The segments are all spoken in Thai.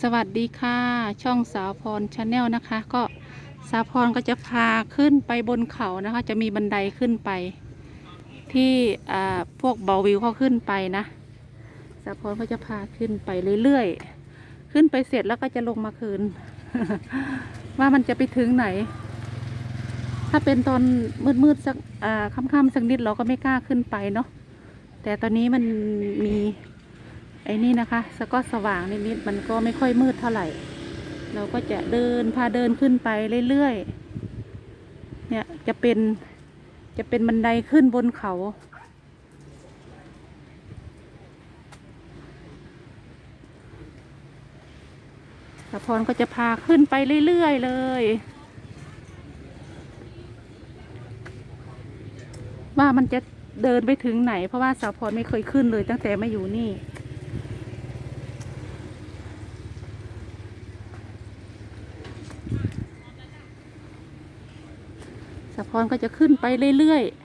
สวัสดีค่ะ ช่องสาวพรชาแนลนะคะ ก็สาวพรก็จะพาขึ้นไปบนเขานะคะ จะมีบันไดขึ้นไป ที่พวกบาวิวเขาขึ้นไปนะ สาวพรก็จะพาขึ้นไปเรื่อยๆ ขึ้นไปเสร็จแล้วก็จะลงมาคืน ว่ามันจะไปถึงไหน ถ้าเป็นตอนมืดๆสักค่ำๆสักนิดเราก็ไม่กล้าขึ้นไปเนาะแต่ตอนนี้มันมี ไอ้นี่นะคะสก็สว่างนิดๆมันก็ไม่ค่อยมืดเท่าไหร่ เราก็จะเดินพาเดินขึ้นไปเรื่อยๆ เนี่ยจะเป็นจะเป็นบันไดขึ้นบนเขา สะพรก็จะพาขึ้นไปเรื่อยๆเลยว่ามันจะเดินไปถึงไหน เพราะว่าสาวพรไม่เคยขึ้นเลยตั้งแต่มาอยู่นี่ พรก็จะขึ้นไปเรื่อยๆ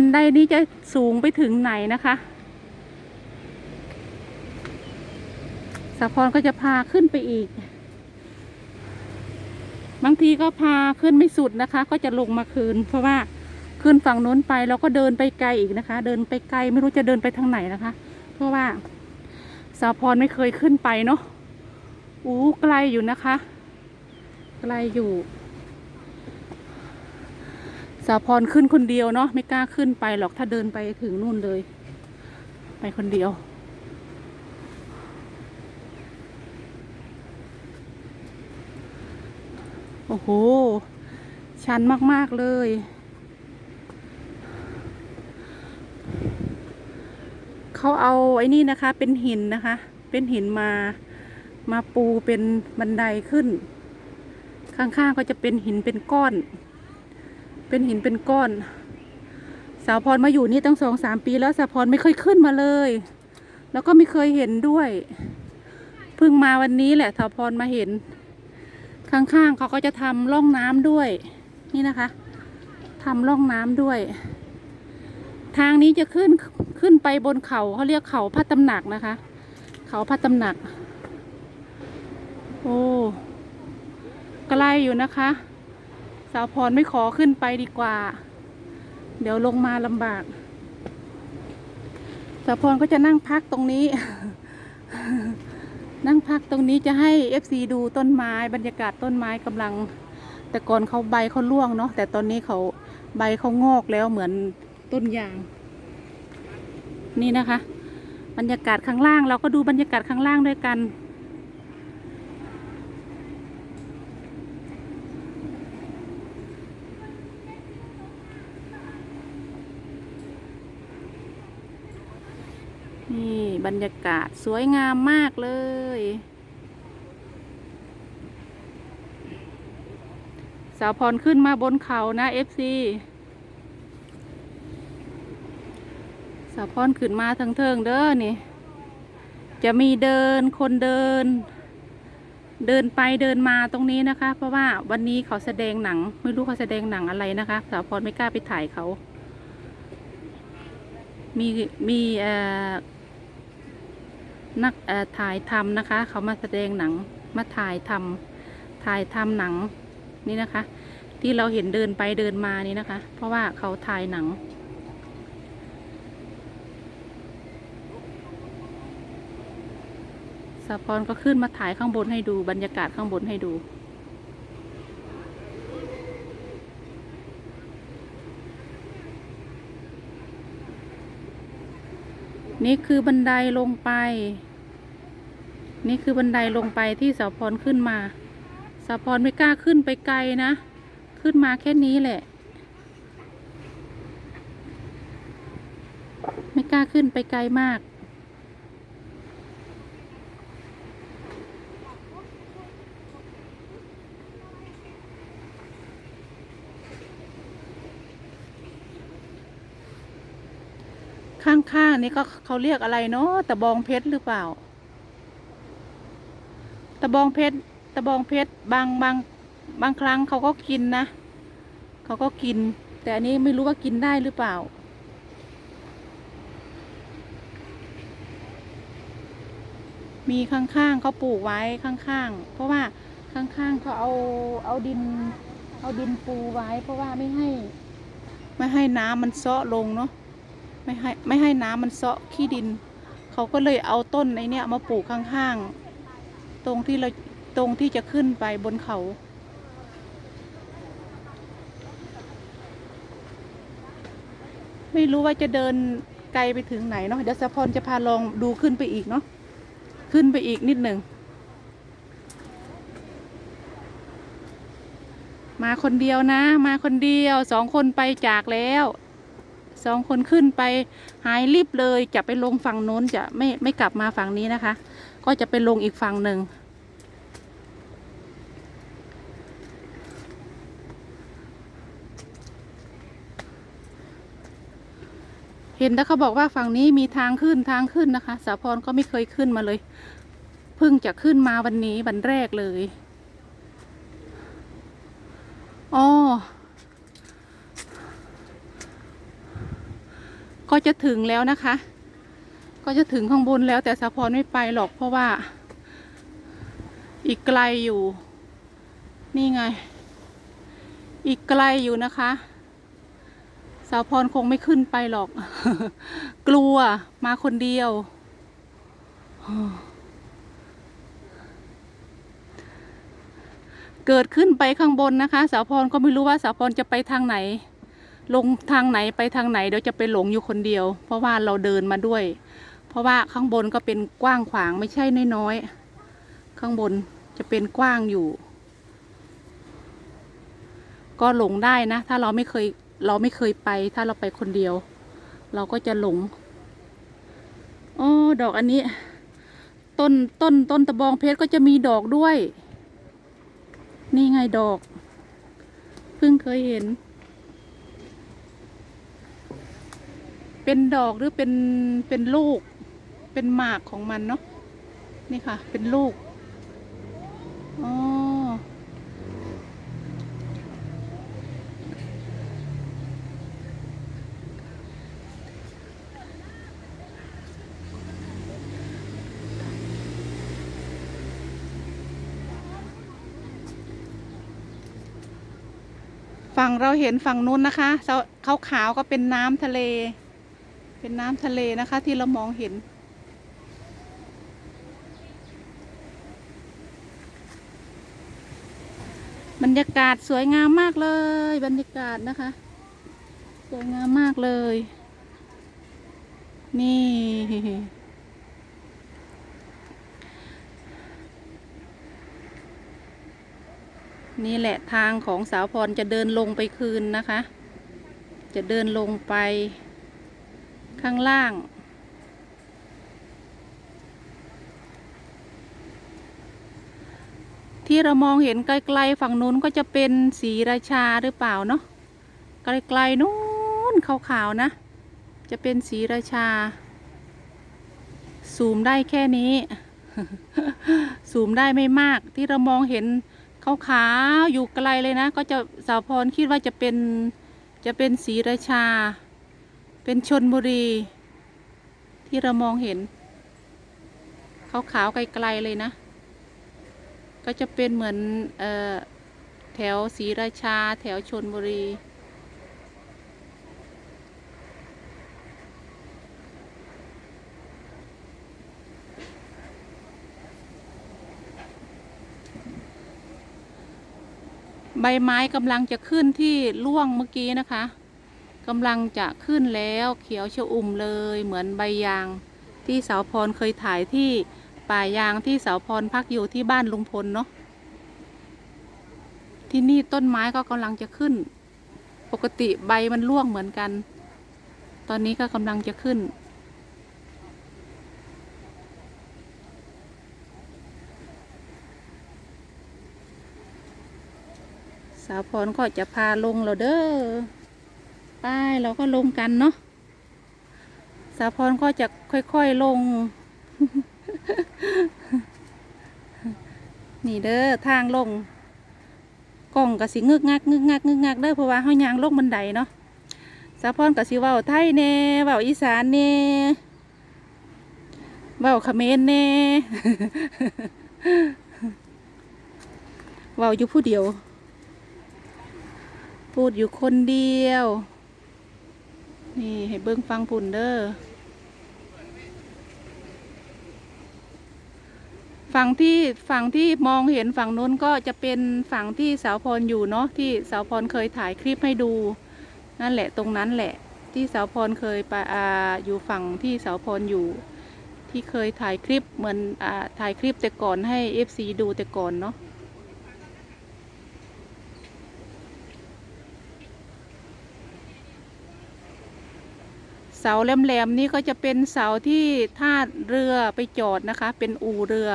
บันไดนี้จะสูงไปถึงไหนนะคะสาพรก็จะพาขึ้นไปอีก บางทีก็พาขึ้นไม่สุดนะคะ ก็จะลงมาคืน เพราะว่าขึ้นฝั่งนู้นไปแล้วก็เดินไปไกลอีกนะคะ เดินไปไกลไม่รู้จะเดินไปทางไหนนะคะ เพราะว่าสาพรไม่เคยขึ้นไปเนาะอู้ไกลอยู่นะคะ ไกลอยู่ สาพรขึ้นคนเดียวเนาะไม่กล้าขึ้นไปหรอกถ้าเดินไปถึงนู่นเลย ไปคนเดียวโอ้โห ชันมาก ๆ เลย เขาเอาไอ้นี่นะคะ เป็นหินนะคะ เป็นหินมา มาปูเป็นบันไดขึ้น ข้าง ๆ ก็จะเป็นหินเป็นก้อน เป็นหินเป็นก้อน สาวพรมาอยู่นี่ตั้งสองสามปีแล้วสาวพรไม่เคยขึ้นมาเลย แล้วก็ไม่เคยเห็นด้วยเพิ่งมาวันนี้แหละสาวพรมาเห็น ข้างๆเขาก็จะทำร่องน้ำด้วย นี่นะคะทำร่องน้ำด้วย ทางนี้จะขึ้นขึ้นไปบนเขาเขาเรียกเขาพระตำหนักนะคะ เขาพระตำหนัก โอ้ไกลอยู่นะคะ สาวพรไม่ขอขึ้นไปดีกว่า เดี๋ยวลงมาลำบาก สาวพรก็จะนั่งพักตรงนี้ นั่งพักตรงนี้จะให้เอฟซีดูต้นไม้บรรยากาศต้นไม้กำลัง แต่ก่อนเขาใบเขาร่วงเนาะแต่ตอนนี้เขาใบเขางอกแล้วเหมือนต้นยาง นี่นะคะ บรรยากาศข้างล่างเราก็ดูบรรยากาศข้างล่างด้วยกัน นี่บรรยากาศสวยงามมากเลย สาวพรขึ้นมาบนเขานะเอฟซีสาวพรขึ้นมาทางเทิงเด้อนี่ จะมีเดินคนเดิน เดินไปเดินมาตรงนี้นะคะ เพราะว่าวันนี้เขาแสดงหนัง ไม่รู้เขาแสดงหนังอะไรนะคะ สาวพรไม่กล้าไปถ่ายเขามีมีเอ่อ นักถ่ายทำนะคะ เขามาแสดงหนังมาถ่ายทำถ่ายทำหนังนี่นะคะ ที่เราเห็นเดินไปเดินมานี่นะคะ เพราะว่าเขาถ่ายหนัง สปอนก็ขึ้นมาถ่ายข้างบนให้ดูบรรยากาศข้างบนให้ดู นี่คือบันไดลงไป นี่คือบันไดลงไปที่สาวพรขึ้นมาสาวพรไม่กล้าขึ้นไปไกลนะ ขึ้นมาแค่นี้แหละ ไม่กล้าขึ้นไปไกลมาก ข้างๆนี่ก็เขาเรียกอะไรเนาะตะบองเพชรหรือเปล่า ตะบองเพชรตะบองเพชรบางบางบางครั้งเขาก็กินนะ เขาก็กิน แต่อันนี้ไม่รู้ว่ากินได้หรือเปล่า มีข้างๆเขาปลูกไว้ข้างๆ เพราะว่าข้างๆเขาเอาเอาดิน เอาดินปูไว้ เพราะว่าไม่ให้ ไม่ให้น้ำมันเซาะลงเนาะ ไม่ให้ไม่ให้น้ำมันเซาะขี้ดิน เขาก็เลยเอาต้นในเนี้ยมาปลูกข้างๆ ตรงที่เราตรงที่จะขึ้นไปบนเขา ไม่รู้ว่าจะเดินไกลไปถึงไหนเนาะเดี๋ยวสะพรจะพาลองดูขึ้นไปอีกเนาะขึ้นไปอีกนิดหนึ่งมาคนเดียวนะ มาคนเดียวสองคนไปจากแล้ว สองคนขึ้นไปหายรีบเลยจะไปลงฝั่งโน้นจะไม่ไม่กลับมาฝั่งนี้นะคะ ก็จะไปลงอีกฝั่งหนึ่งเห็นแล้วเขาบอกว่าฝั่งนี้มีทางขึ้นทางขึ้นนะคะ สาพรก็ไม่เคยขึ้นมาเลย เพิ่งจะขึ้นมาวันนี้วันแรกเลยอ๋อ ก็จะถึงแล้วนะคะ ก็จะถึงข้างบนแล้วแต่สาพรไม่ไปหรอกเพราะว่า อีกไกลอยู่ นี่ไง อีกไกลอยู่นะคะสาวพรคงไม่ขึ้นไปหรอก กลัวมาคนเดียว เกิดขึ้นไปข้างบนนะคะ สาวพรก็ไม่รู้ว่าสาวพรจะไปทางไหน ลงทางไหนไปทางไหนเดี๋ยวจะไปหลงอยู่คนเดียว เพราะว่าเราเดินมาด้วย เพราะว่าข้างบนก็เป็นกว้างขวางไม่ใช่น้อยๆข้างบนจะเป็นกว้างอยู่ ก็หลงได้นะ ถ้าเราไม่เคยเราไม่เคยไป ถ้าเราไปคนเดียว เราก็จะหลงอ๋อดอกอันนี้ ต้นต้นต้นตะบองเพชรก็จะมีดอกด้วย นี่ไงดอก เพิ่งเคยเห็น เป็นดอกหรือเป็นเป็นลูก เป็นหมากของมันเนาะนี่ค่ะ เป็นลูกอ๋อฝั่งเราเห็นฝั่งนู้นนะคะขาวขาวๆก็เป็นน้ำทะเล เป็นน้ำทะเลนะคะที่เรามองเห็น บรรยากาศสวยงามมากเลย บรรยากาศนะคะ สวยงามมากเลย นี่ นี่แหละทางของสาวพรจะเดินลงไปคืนนะคะ จะเดินลงไป ข้างล่าง ที่เรามองเห็นไกลๆฝั่งนู้นก็จะเป็นสีราชาหรือเปล่าเนาะไกลๆนู้นขาวๆนะ จะเป็นสีราชา ซูมได้แค่นี้ ซูมได้ไม่มากที่เรามองเห็นขาวๆอยู่ไกลเลยนะ ก็จะสาวพรคิดว่าจะเป็นจะเป็นสีราชา เป็นชนบุรี ที่เรามองเห็นขาวๆไกลๆเลยนะ ก็จะเป็นเหมือนออแถวศรีราชา แถวชนบุรี ใบไม้กำลังจะขึ้นที่ร่วงเมื่อกี้นะคะ กำลังจะขึ้นแล้วเขียวชอุ่มเลยเหมือนใบยาง ที่สาวพรเคยถ่ายที่ป่ายางที่สาวพรพักอยู่ที่บ้านลุงพลเนาะที่นี่ต้นไม้ก็กำลังจะขึ้น ปกติใบมันร่วงเหมือนกัน ตอนนี้ก็กำลังจะขึ้น สาวพรก็จะพาลงเราเด้อ ไปเราก็ลงกันเนาะสาพรก็จะค่อยๆลง นี่เด้อทางลงกล่องกะสิงึกงักงึกงักงึกงักเด้อเพราะว่าเฮายางลงบันไดเนาะสาพรกะสิเว้าไทยแน่เว้าอีสานแน่เว้าเขมรแน่เว้าอยู่ผู้เดียว พูดอยู่คนเดียว นี่ให้เบิ้งฟังพุ่นเด้อฝั่งที่ฝั่งที่มองเห็นฝั่งนู้นก็จะเป็นฝั่งที่สาวพรอยู่เนาะที่สาวพรเคยถ่ายคลิปให้ดู นั่นแหละตรงนั้นแหละ ที่สาวพรเคยไปออยู่ฝั่งที่สาวพรอยู่ ที่เคยถ่ายคลิปเหมือนอถ่ายคลิปแต่ก่อนให้เอฟซีดูแต่ก่อนเนาะ เสาแหลมๆนี่ก็จะเป็นเสาที่ท่าเรือไปจอดนะคะ เป็นอู่เรือ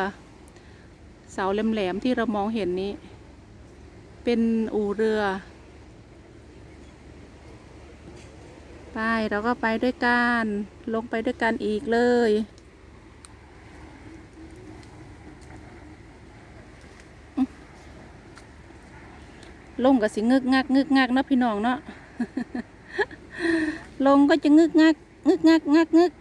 เสาแหลมๆที่เรามองเห็นนี้ เป็นอู่เรือไปเราก็ไปด้วยกันลงไปด้วยกันอีกเลย ลงกับสิงึกงักงึกงักเนาะพี่น้องเนาะ ลงก็จะงึกงักงึกงักงักงึก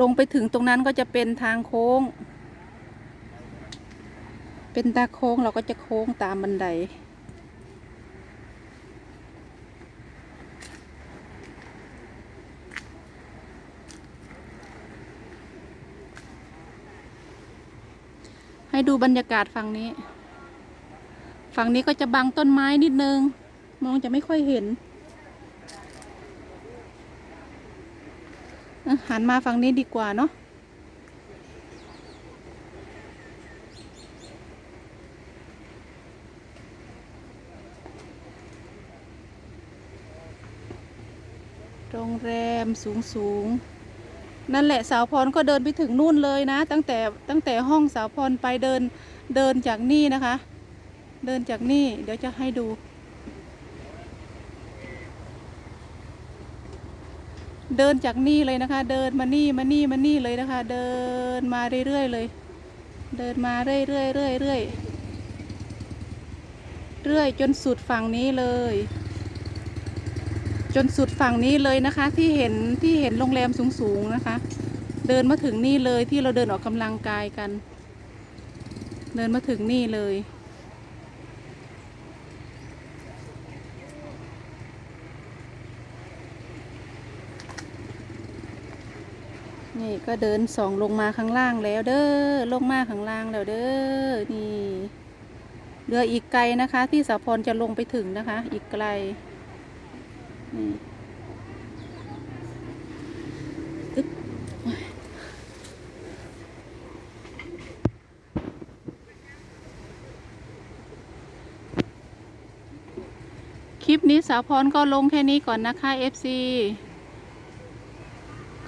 ลงไปถึงตรงนั้นก็จะเป็นทางโค้ง เป็นตาโค้งเราก็จะโค้งตามบันได ให้ดูบรรยากาศฝั่งนี้ ฝั่งนี้ก็จะบังต้นไม้นิดนึง มองจะไม่ค่อยเห็นหันมาฝั่งนี้ดีกว่าเนาะโรงแรมสูงสูง นั่นแหละสาวพรก็เดินไปถึงนู่นเลยนะ ตั้งแต่ตั้งแต่ห้องสาวพรไปเดินเดินจากนี่นะคะ เดินจากนี่เดี๋ยวจะให้ดู เดินจากนี่เลยนะคะ เดินมานี่มานี่มานี่เลยนะคะ เดินมาเรื่อยๆเลย เดินมาเรื่อยๆเรื่อยๆเรื่อยเรื่อยเรื่อยจนสุดฝั่งนี้เลย จนสุดฝั่งนี้เลยนะคะที่เห็นที่เห็นโรงแรมสูงๆนะคะ เดินมาถึงนี่เลยที่เราเดินออกกำลังกายกัน เดินมาถึงนี่เลย นี่ก็เดินส่องลงมาข้างล่างแล้วเด้อลงมาข้างล่างแล้วเด้อนี่เรืออีกไกลนะคะ ที่สาพรจะลงไปถึงนะคะ อีกไกล นี่อึ๊บคลิปนี้สาวพรก็ลงแค่นี้ก่อนนะคะ FC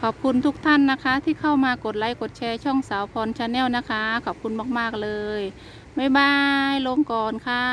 ขอบคุณทุกท่านนะคะ ที่เข้ามากดไลค์กดแชร์ช่องสาวพรชาแนลนะคะ ขอบคุณมาก ๆ เลย บ๊ายบาย ลงก่อนค่ะ